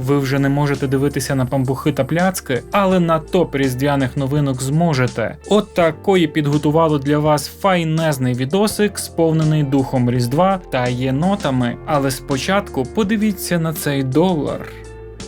ви вже не можете дивитися на памбухи та пляцки, але на топ різдвяних новинок зможете. От такої підготували для вас файнезний відосик, сповнений духом Різдва та єнотами. Але спочатку подивіться на цей долар.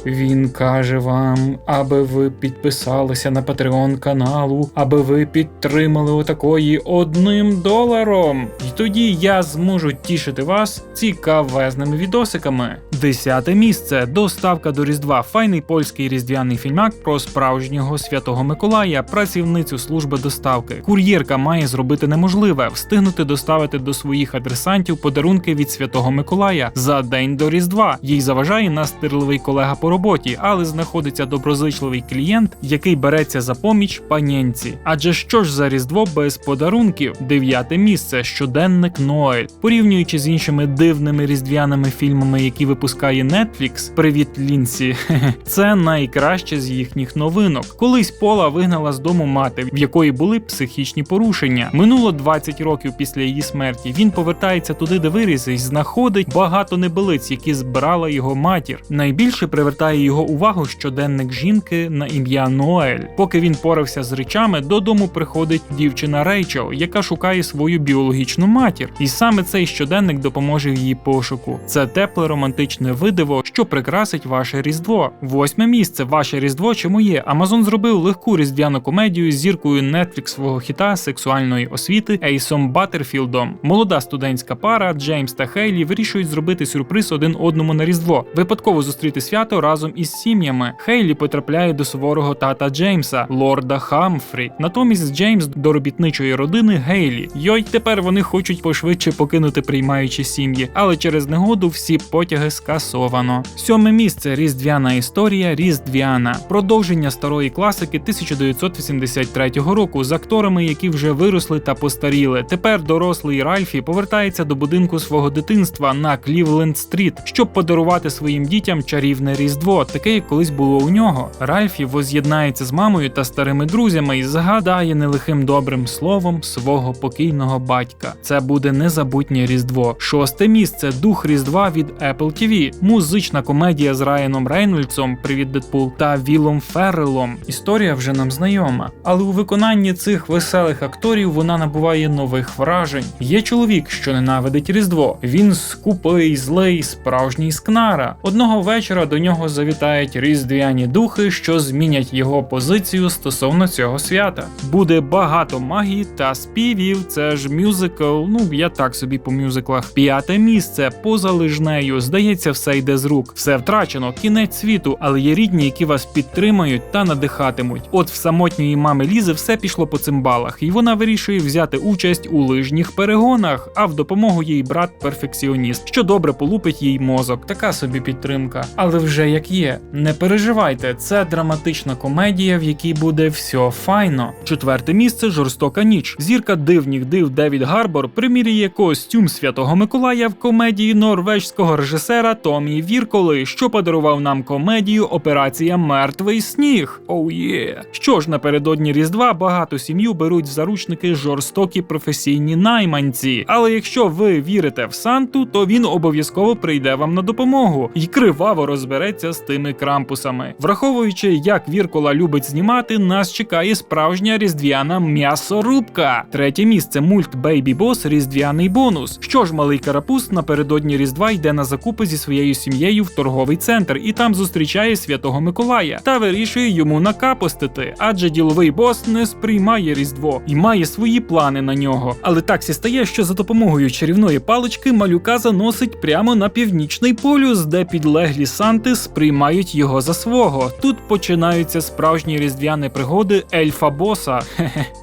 Він каже вам, аби ви підписалися на Patreon каналу, аби ви підтримали отакої одним доларом. І тоді я зможу тішити вас цікавезними відосиками. Десяте місце. Доставка до Різдва. Файний польський різдвяний фільмак про справжнього святого Миколая, працівницю служби доставки. Кур'єрка має зробити неможливе встигнути доставити до своїх адресантів подарунки від святого Миколая за день до Різдва. Їй заважає настирливий колега по роботі, але знаходиться доброзичливий клієнт, який береться за поміч панянці. Адже що ж за різдво без подарунків? Дев'яте місце щоденник Ноель. Порівнюючи з іншими дивними різдвяними фільмами, які випускає Netflix, Привіт, Лінсі. Це найкраще з їхніх новинок. Колись Пола вигнала з дому мати, в якої були психічні порушення. Минуло 20 років після її смерті. Він повертається туди, де виріс, і знаходить багато небелиць, які збирала його матір. Найбільше привертає його увагу щоденник жінки на ім'я Ноель. Поки він порався з речами, додому приходить дівчина Рейчел, яка шукає свою біологічну матір. І саме цей щоденник допоможе в її пошуку. Це тепле романтичне видиво, що прикрасить ваше різдво. Восьме місце. Ваше різдво чи моє. Амазон зробив легку різдвяну комедію з зіркою свого хіта сексуальної освіти Ейсом Баттерфілдом. Молода студентська пара Джеймс та Хейлі вирішують зробити сюрприз один одному на різдво. Випадково зустріти свято разом із сім'ями. Хейлі потрапляє до суворого тата Джеймса, лорда Хамфрі. Натомість Джеймс до робітничої родини Гейлі. Йой, тепер вони хочуть пошвидше покинути приймаючі сім'ї, але через негоду всі потяги скасовано. Сьоме місце різдвяна історія Різдвяна, продовження старої класики 1983 року з акторами, які вже виросли та постаріли. Тепер дорослий Ральфі повертається до будинку свого дитинства на Клівленд Стріт, щоб подарувати своїм дітям чарівне різдво, таке як колись було у нього. Ральфі воз'єднається з мамою та старими друзями і згадає нелихим добрим словом свого покійного батька. Це буде незабутнє різдво. Шосте місце дух Різдва від Apple TV. Музична комедія з Райаном Рейнольдсом Привіт Дедпул та Вілом Феррелом. Історія вже нам знайома, але у виконанні цих веселих акторів вона набуває нових вражень. Є чоловік, що ненавидить Різдво. Він скупий, злий, справжній скнара. Одного вечора до нього завітають різдвяні духи, що змінять його позицію стосовно цього свята. Буде багато магії та співів. Це ж мюзикл. Ну я так собі по мюзиклах. П'яте місце поза лижнею. Здається, все йде з рук. Все втрачено, кінець світу, але є рідні, які вас підтримають та надихатимуть. От в самотньої мами Лізи все пішло по цимбалах, і вона вирішує взяти участь у лижніх перегонах. А в допомогу їй брат перфекціоніст, що добре полупить їй мозок. Така собі підтримка. Але вже як є, не переживайте, це драматична комедія, в якій буде все файно. Четверте місце жорстока ніч. Зірка дивніх див Девід Гарбор примірює костюм Святого Миколая в комедії норвежського режисера Томі Вірколи, що подарував нам комедію Операція Мертвий сніг. Оу oh є. Yeah. Що ж напередодні Різдва багато сім'ю беруть в заручники жорстокі професійні найманці. Але якщо ви вірите в Санту, то він обов'язково прийде вам на допомогу і криваво розбереться з тими крампусами. Враховуючи, як Віркола любить знімати, нас чекає справжня різдвяна м'ясорубка. Третє місце мульт Бейбі Бос різдвяний бонус. Що ж, малий карапуз напередодні Різдва йде на закупи зі своєю сім'єю в торговий центр і там зустрічає святого Миколая та вирішує йому накапостити, адже діловий бос не сприймає Різдво і має свої плани на нього. Але таксі стає, що за допомогою чарівної палички малюка заносить прямо на північний полюс, де підлеглі Санти сприймають його за свого. Тут починаються справжні різдвяні пригоди ельфа боса.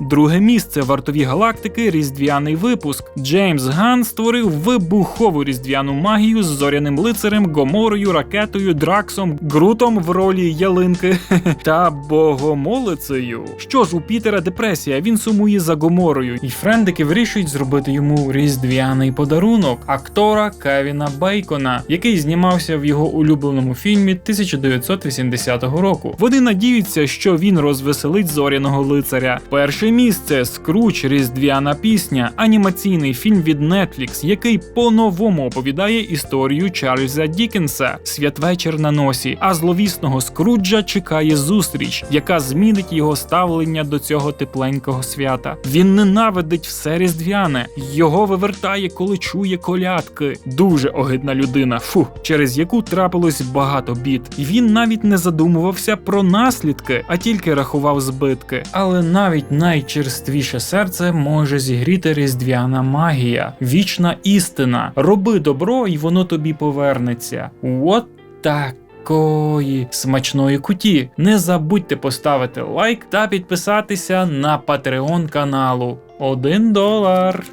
Друге місце вартові галактики різдвяний випуск. Джеймс Ган створив вибухову різдвяну магію з зоряним лицарем, гоморою, ракетою, драксом, ґрутом в ролі ялинки та богомолицею. Що ж у Пітера депресія? Він сумує за гоморою, і френдики вирішують зробити йому різдвяний подарунок актора Кевіна Бейкона, який знімався в його улюбленому фільмі фільмі 1980 року. Вони надіються, що він розвеселить зоряного лицаря. Перше місце Скруч Різдвяна пісня, анімаційний фільм від Netflix, який по-новому оповідає історію Чарльза Дікенса Святвечір на носі. А зловісного Скруджа чекає зустріч, яка змінить його ставлення до цього тепленького свята. Він ненавидить все різдвяне, його вивертає, коли чує колядки. Дуже огидна людина, фу, через яку трапилось багато бід. І він навіть не задумувався про наслідки, а тільки рахував збитки. Але навіть найчерствіше серце може зігріти різдвяна магія, вічна істина. Роби добро, і воно тобі повернеться. От так. Такої смачної куті. Не забудьте поставити лайк та підписатися на Patreon каналу. Один долар.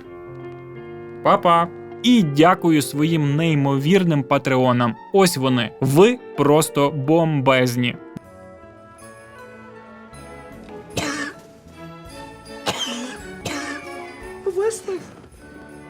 Па-па. І дякую своїм неймовірним патреонам. Ось вони. Ви просто бомбезні.